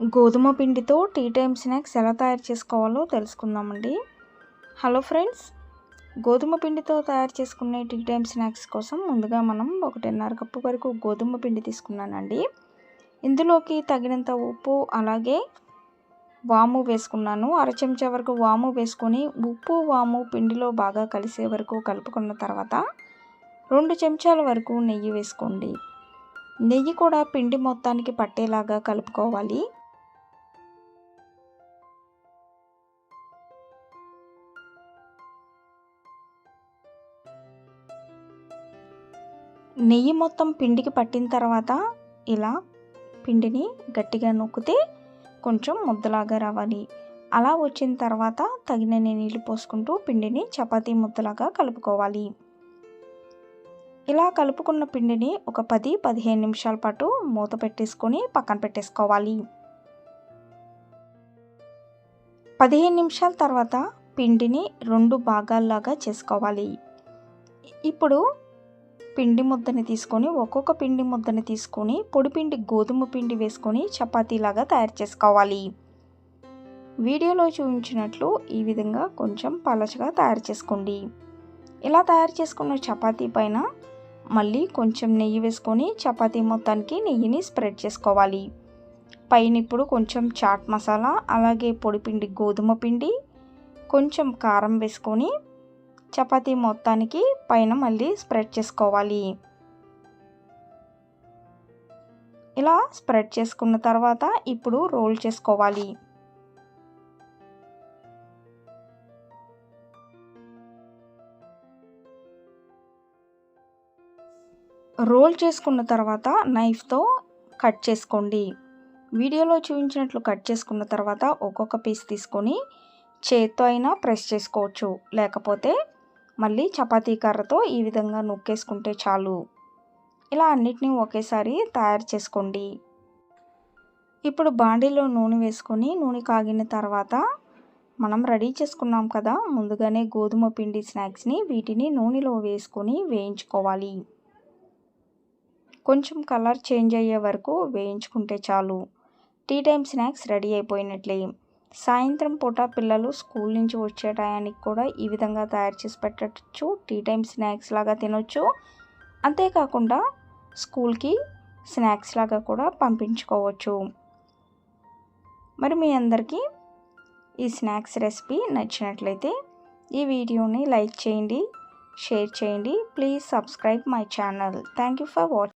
గోధుమ పిండితో tea time snacks ఎలా తయారు చేసుకోవాలో తెలుసుకుందామండి. హలో ఫ్రెండ్స్ గోధుమ పిండితో తయారు చేసుకునే టీ టైమ్ స్నాక్స్ కోసం ముందుగా మనం ఒకటిన్నర కప్పు వరకు గోధుమ పిండి తీసుకున్నానండి. ఇందులోకి తగినంత ఉప్పు అలాగే వాము వేసుకున్నాను. అర చెంచా వరకు వాము వేసుకొని ఉప్పు వాము పిండిలో బాగా కలిసే వరకు కలుపుకున్న తర్వాత రెండు చెంచాల వరకు నెయ్యి వేసుకోండి. నెయ్యి కూడా పిండి మొత్తానికి పట్టేలాగా కలుపుకోవాలి. నెయ్యి మొత్తం పిండికి పట్టిన తర్వాత ఇలా పిండిని గట్టిగా నొక్కితే కొంచెం ముద్దలాగా రావాలి. అలా వచ్చిన తర్వాత తగినన్ని నీళ్ళు పోసుకుంటూ పిండిని చపాతీ ముద్దలాగా కలుపుకోవాలి. ఇలా కలుపుకున్న పిండిని ఒక పది పదిహేను నిమిషాల పాటు మూత పెట్టేసుకొని పక్కన పెట్టేసుకోవాలి. పదిహేను నిమిషాల తర్వాత పిండిని రెండు భాగాల్లాగా చేసుకోవాలి. ఇప్పుడు పిండి ముద్దని తీసుకొని ఒక్కొక్క పిండి ముద్దని తీసుకొని పొడిపిండి గోధుమ పిండి వేసుకొని చపాతీలాగా తయారు చేసుకోవాలి. వీడియోలో చూపించినట్లు ఈ విధంగా కొంచెం పలచగా తయారు చేసుకోండి. ఇలా తయారు చేసుకున్న చపాతీ పైన మళ్ళీ కొంచెం నెయ్యి వేసుకొని చపాతీ మొత్తానికి నెయ్యిని స్ప్రెడ్ చేసుకోవాలి. పైన ఇప్పుడు కొంచెం చాట్ మసాలా అలాగే పొడిపిండి గోధుమ పిండి కొంచెం కారం వేసుకొని చపాతీ మొత్తానికి పైన మళ్ళీ స్ప్రెడ్ చేసుకోవాలి. ఇలా స్ప్రెడ్ చేసుకున్న తర్వాత ఇప్పుడు రోల్ చేసుకోవాలి. రోల్ చేసుకున్న తర్వాత నైఫ్తో కట్ చేసుకోండి. వీడియోలో చూపించినట్లు కట్ చేసుకున్న తర్వాత ఒక్కొక్క పీస్ తీసుకొని చేత్తో అయినా ప్రెస్ చేసుకోవచ్చు. లేకపోతే మళ్ళీ చపాతీ కర్రతో ఈ విధంగా నొక్కేసుకుంటే చాలు. ఇలా అన్నిటినీ ఒకేసారి తయారు చేసుకోండి. ఇప్పుడు బాండీలో నూనె వేసుకొని నూనె కాగిన తర్వాత మనం రెడీ చేసుకున్నాం కదా ముందుగానే గోధుమ పిండి స్నాక్స్ని వీటిని నూనెలో వేసుకొని వేయించుకోవాలి. కొంచెం కలర్ చేంజ్ అయ్యే వరకు వేయించుకుంటే చాలు. టీ టైం స్నాక్స్ రెడీ అయిపోయినట్లే. సాయంత్రం పూట పిల్లలు స్కూల్ నుంచి వచ్చే టయానికి కూడా ఈ విధంగా తయారు చేసి పెట్టచ్చు. టీ టైం స్నాక్స్ లాగా తినొచ్చు. అంతేకాకుండా స్కూల్కి స్నాక్స్ లాగా కూడా పంపించుకోవచ్చు. మరి మీ అందరికీ ఈ స్నాక్స్ రెసిపీ నచ్చినట్లయితే ఈ వీడియోని లైక్ చేయండి షేర్ చేయండి. Please subscribe my channel. Thank you for watching